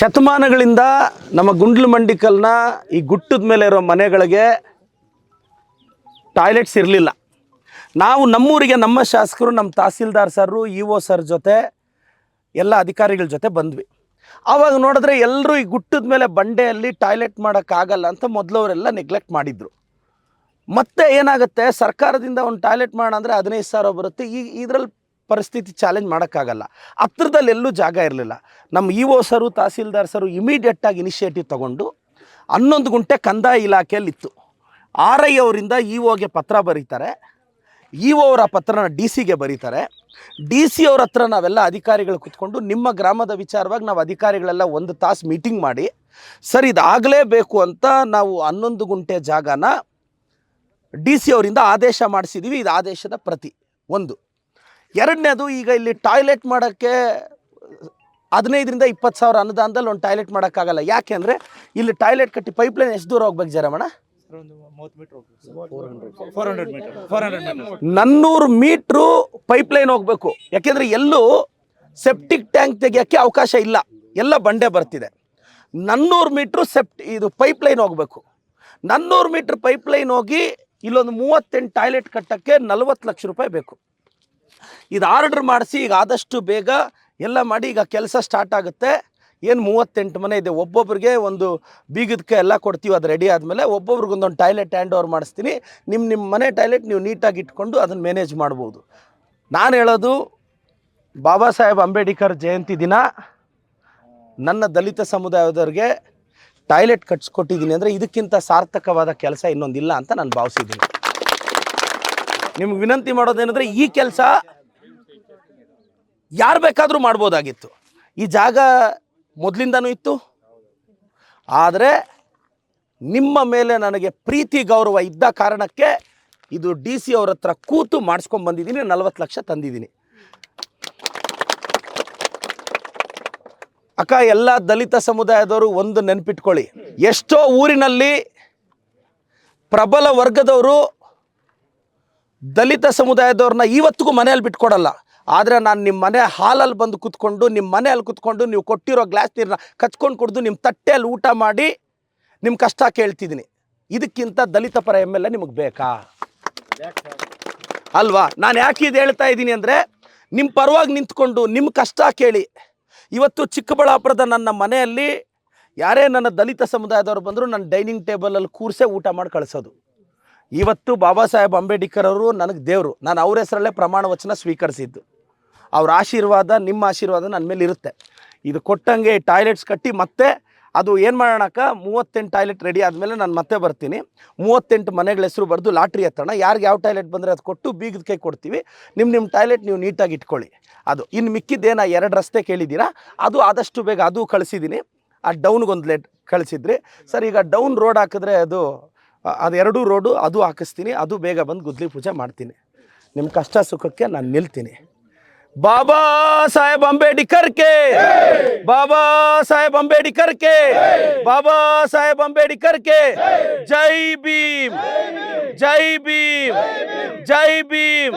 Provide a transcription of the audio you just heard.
ಶತಮಾನಗಳಿಂದ ನಮ್ಮ ಗುಂಡ್ಲು ಮಂಡಿಕಲ್ನ ಈ ಗುಟ್ಟದ ಮೇಲೆ ಇರೋ ಮನೆಗಳಿಗೆ ಟಾಯ್ಲೆಟ್ಸ್ ಇರಲಿಲ್ಲ. ನಾವು ನಮ್ಮೂರಿಗೆ ನಮ್ಮ ಶಾಸಕರು, ನಮ್ಮ ತಹಸೀಲ್ದಾರ್ ಸರ್ರು, ಇ ಒ ಸರ್ ಜೊತೆ ಎಲ್ಲ ಅಧಿಕಾರಿಗಳ ಜೊತೆ ಬಂದ್ವಿ. ಆವಾಗ ನೋಡಿದ್ರೆ ಎಲ್ಲರೂ ಈ ಗುಟ್ಟದ ಮೇಲೆ ಬಂಡೆಯಲ್ಲಿ ಟಾಯ್ಲೆಟ್ ಮಾಡೋಕ್ಕಾಗಲ್ಲ ಅಂತ ಮೊದಲವರೆಲ್ಲ ನೆಗ್ಲೆಕ್ಟ್ ಮಾಡಿದ್ರು. ಮತ್ತೆ ಏನಾಗುತ್ತೆ? ಸರ್ಕಾರದಿಂದ ಒಂದು ಟಾಯ್ಲೆಟ್ ಮಾಡೋಣ ಅಂದರೆ ಹದಿನೈದು ಸಾವಿರ ಬರುತ್ತೆ. ಈ ಇದರಲ್ಲಿ ಪರಿಸ್ಥಿತಿ ಚಾಲೆಂಜ್ ಮಾಡೋಕ್ಕಾಗಲ್ಲ. ಹತ್ರದಲ್ಲಿ ಎಲ್ಲೂ ಜಾಗ ಇರಲಿಲ್ಲ. ನಮ್ಮ ಇ ಒ ಸರು, ತಹಸೀಲ್ದಾರ್ ಸರು ಇಮಿಡಿಯೇಟಾಗಿ ಇನಿಷಿಯೇಟಿವ್ ತೊಗೊಂಡು ಹನ್ನೊಂದು ಗುಂಟೆ ಕಂದಾಯ ಇಲಾಖೆಯಲ್ಲಿತ್ತು. ಆರ್ ಐ ಅವರಿಂದ ಇ ಒಗೆ ಪತ್ರ ಬರೀತಾರೆ. ಇ ಒ ಅವರ ಪತ್ರನ ಡಿ ಸಿಗೆ ಬರೀತಾರೆ. ಡಿ ಸಿ ಅವ್ರ ಹತ್ರ ನಾವೆಲ್ಲ ಅಧಿಕಾರಿಗಳು ಕೂತ್ಕೊಂಡು ನಿಮ್ಮ ಗ್ರಾಮದ ವಿಚಾರವಾಗಿ ನಾವು ಅಧಿಕಾರಿಗಳೆಲ್ಲ ಒಂದು ತಾಸು ಮೀಟಿಂಗ್ ಮಾಡಿ, ಸರ್, ಇದಾಗಲೇಬೇಕು ಅಂತ ನಾವು ಹನ್ನೊಂದು ಗುಂಟೆ ಜಾಗನ ಡಿ ಸಿ ಅವರಿಂದ ಆದೇಶ ಮಾಡಿಸಿದ್ದೀವಿ ಇದು ಆದೇಶದ ಪ್ರತಿ. ಒಂದು. ಎರಡನೇದು ಈಗ ಇಲ್ಲಿ ಟಾಯ್ಲೆಟ್ ಮಾಡೋಕ್ಕೆ ಹದಿನೈದರಿಂದ ಇಪ್ಪತ್ತು ಸಾವಿರ ಅನುದಾನದಲ್ಲಿ ಒಂದು ಟಾಯ್ಲೆಟ್ ಮಾಡೋಕ್ಕಾಗಲ್ಲ. ಯಾಕೆ ಅಂದರೆ ಇಲ್ಲಿ ಟಾಯ್ಲೆಟ್ ಕಟ್ಟಿ ಪೈಪ್ಲೈನ್ ಎಷ್ಟು ದೂರ ಹೋಗ್ಬೇಕು ಜರಮಣ ನನ್ನೂರು ಮೀಟ್ರು ಪೈಪ್ಲೈನ್ ಹೋಗಬೇಕು. ಯಾಕೆಂದರೆ ಎಲ್ಲೂ ಸೆಪ್ಟಿಕ್ ಟ್ಯಾಂಕ್ ತೆಗಿಯೋಕ್ಕೆ ಅವಕಾಶ ಇಲ್ಲ. ಎಲ್ಲ ಬಂಡೆ ಬರ್ತಿದೆ. ನನ್ನೂರು ಮೀಟ್ರು ಸೆಪ್ಟ್, ಇದು ಪೈಪ್ಲೈನ್ ಹೋಗಬೇಕು. ನನ್ನೂರು ಮೀಟ್ರ್ ಪೈಪ್ಲೈನ್ ಹೋಗಿ ಇಲ್ಲೊಂದು ಮೂವತ್ತೆಂಟು ಟಾಯ್ಲೆಟ್ ಕಟ್ಟೋಕ್ಕೆ ನಲ್ವತ್ತು ಲಕ್ಷ ರೂಪಾಯಿ ಬೇಕು. ಇದು ಆರ್ಡ್ರ್ ಮಾಡಿಸಿ ಈಗ ಆದಷ್ಟು ಬೇಗ ಎಲ್ಲ ಮಾಡಿ ಈಗ ಕೆಲಸ ಸ್ಟಾರ್ಟ್ ಆಗುತ್ತೆ. ಏನು ಮೂವತ್ತೆಂಟು ಮನೆ ಇದೆ. ಒಬ್ಬೊಬ್ರಿಗೆ ಒಂದು ಬೀಗದಕ್ಕೆ ಎಲ್ಲ ಕೊಡ್ತೀವಿ. ಅದು ರೆಡಿ ಆದಮೇಲೆ ಒಬ್ಬೊಬ್ರಿಗೊಂದೊಂದು ಟಾಯ್ಲೆಟ್ ಹ್ಯಾಂಡ್ ಓವರ್ ಮಾಡಿಸ್ತೀನಿ. ನಿಮ್ಮ ನಿಮ್ಮ ಮನೆ ಟಾಯ್ಲೆಟ್ ನೀವು ನೀಟಾಗಿ ಇಟ್ಕೊಂಡು ಅದನ್ನು ಮ್ಯಾನೇಜ್ ಮಾಡ್ಬೋದು. ನಾನು ಹೇಳೋದು, ಬಾಬಾ ಸಾಹೇಬ್ ಅಂಬೇಡ್ಕರ್ ಜಯಂತಿ ದಿನ ನನ್ನ ದಲಿತ ಸಮುದಾಯದವ್ರಿಗೆ ಟಾಯ್ಲೆಟ್ ಕಟ್ಸ್ಕೊಟ್ಟಿದ್ದೀನಿ ಅಂದರೆ ಇದಕ್ಕಿಂತ ಸಾರ್ಥಕವಾದ ಕೆಲಸ ಇನ್ನೊಂದಿಲ್ಲ ಅಂತ ನಾನು ಭಾವಿಸಿದ್ದೀನಿ. ನಿಮ್ಗೆ ವಿನಂತಿ ಮಾಡೋದೇನೆಂದರೆ ಈ ಕೆಲಸ ಯಾರು ಬೇಕಾದರೂ ಮಾಡ್ಬೋದಾಗಿತ್ತು. ಈ ಜಾಗ ಮೊದಲಿಂದನೂ ಇತ್ತು. ಆದರೆ ನಿಮ್ಮ ಮೇಲೆ ನನಗೆ ಪ್ರೀತಿ, ಗೌರವ ಇದ್ದ ಕಾರಣಕ್ಕೆ ಇದು ಡಿ ಸಿ ಅವ್ರ ಹತ್ರ ಕೂತು ಮಾಡಿಸ್ಕೊಂಡು ಬಂದಿದ್ದೀನಿ, ನಲ್ವತ್ತು ಲಕ್ಷ ತಂದಿದ್ದೀನಿ. ಅಕ್ಕ, ಎಲ್ಲ ದಲಿತ ಸಮುದಾಯದವರು ಒಂದು ನೆನಪಿಟ್ಕೊಳ್ಳಿ. ಎಷ್ಟೋ ಊರಿನಲ್ಲಿ ಪ್ರಬಲ ವರ್ಗದವರು ದಲಿತ ಸಮುದಾಯದವ್ರನ್ನ ಇವತ್ತಿಗೂ ಮನೆಯಲ್ಲಿ ಬಿಟ್ಕೊಡಲ್ಲ. ಆದರೆ ನಾನು ನಿಮ್ಮ ಮನೆ ಹಾಲಲ್ಲಿ ಬಂದು ಕೂತ್ಕೊಂಡು ನಿಮ್ಮ ಮನೆಯಲ್ಲಿ ಕೂತ್ಕೊಂಡು ನೀವು ಕೊಟ್ಟಿರೋ ಗ್ಲಾಸ್ ನೀರನ್ನ ಕಚ್ಕೊಂಡು ಕುಡಿದು ನಿಮ್ಮ ತಟ್ಟೆಯಲ್ಲಿ ಊಟ ಮಾಡಿ ನಿಮ್ಮ ಕಷ್ಟ ಕೇಳ್ತಿದ್ದೀನಿ. ಇದಕ್ಕಿಂತ ದಲಿತ ಪರ ಎಂ ಎಲ್ ಎ ನಿಮಗೆ ಬೇಕಾ? ಅಲ್ವಾ? ನಾನು ಯಾಕೆ ಇದು ಹೇಳ್ತಾ ಇದ್ದೀನಿ ಅಂದರೆ ನಿಮ್ಮ ಪರವಾಗಿ ನಿಂತ್ಕೊಂಡು ನಿಮ್ಮ ಕಷ್ಟ ಕೇಳಿ. ಇವತ್ತು ಚಿಕ್ಕಬಳ್ಳಾಪುರದ ನನ್ನ ಮನೆಯಲ್ಲಿ ಯಾರೇ ನನ್ನ ದಲಿತ ಸಮುದಾಯದವರು ಬಂದರೂ ನನ್ನ ಡೈನಿಂಗ್ ಟೇಬಲಲ್ಲಿ ಕೂರಿಸೇ ಊಟ ಮಾಡಿ ಕಳಿಸೋದು. ಇವತ್ತು ಬಾಬಾ ಸಾಹೇಬ್ ಅಂಬೇಡ್ಕರ್ ಅವರು ನನಗೆ ದೇವರು. ನಾನು ಅವ್ರ ಹೆಸರಲ್ಲೇ ಪ್ರಮಾಣ ವಚನ ಸ್ವೀಕರಿಸಿದ್ದು. ಅವ್ರ ಆಶೀರ್ವಾದ, ನಿಮ್ಮ ಆಶೀರ್ವಾದ ನನ್ನ ಮೇಲೆ ಇರುತ್ತೆ. ಇದು ಕೊಟ್ಟಂಗೆ ಟಾಯ್ಲೆಟ್ಸ್ ಕಟ್ಟಿ ಮತ್ತೆ ಅದು ಏನು ಮಾಡೋಣಕ್ಕ? ಮೂವತ್ತೆಂಟು ಟಾಯ್ಲೆಟ್ ರೆಡಿ ಆದಮೇಲೆ ನಾನು ಮತ್ತೆ ಬರ್ತೀನಿ. ಮೂವತ್ತೆಂಟು ಮನೆಗಳ ಹೆಸರು ಬರೆದು ಲಾಟ್ರಿ ಎತ್ತೋಣ ಯಾರಿಗೆ ಯಾವ ಟಾಯ್ಲೆಟ್ ಬಂದರೆ ಅದು ಕೊಟ್ಟು ಬೀಗದ ಕೈ ಕೊಡ್ತೀವಿ. ನಿಮ್ಮ ನಿಮ್ಮ ಟಾಯ್ಲೆಟ್ ನೀವು ನೀಟಾಗಿ ಇಟ್ಕೊಳ್ಳಿ. ಅದು ಇನ್ನು ಮಿಕ್ಕಿದ್ದೇನ ಎರಡು ರಸ್ತೆ ಕೇಳಿದ್ದೀರಾ? ಅದು ಆದಷ್ಟು ಬೇಗ ಅದು ಕಳಿಸಿದ್ದೀನಿ ಆ ಡೌನ್ಗೊಂದು ಲೆಟ್ ಕಳಿಸಿದ್ರಿ. ಸರ್, ಈಗ ಡೌನ್ ರೋಡ್ ಹಾಕಿದ್ರೆ ಅದು ಅ- ಅದು ಎರಡೂ ರೋಡು, ಅದು ಹಾಕಿಸ್ತೀನಿ, ಅದು ಬೇಗ ಬಂದು ಗುದ್ಲಿ ಪೂಜೆ ಮಾಡ್ತೀನಿ. ನಿಮ್ಮ ಕಷ್ಟ ಸುಖಕ್ಕೆ ನಾನು ನಿಲ್ತೀನಿ. ಬಾಬಾ ಸಾಹೇಬ್ ಅಂಬೇಡ್ಕರ್ ಕೆ! ಬಾಬಾ ಸಾಹೇಬ್ ಅಂಬೇಡ್ಕರ್ ಕೆ! ಬಾಬಾ ಸಾಹೇಬ್ ಅಂಬೇಡ್ಕರ್ ಕೆ! ಜೈ ಭೀಮ್! ಜೈ ಭೀಮ್! ಜೈ ಭೀಮ್!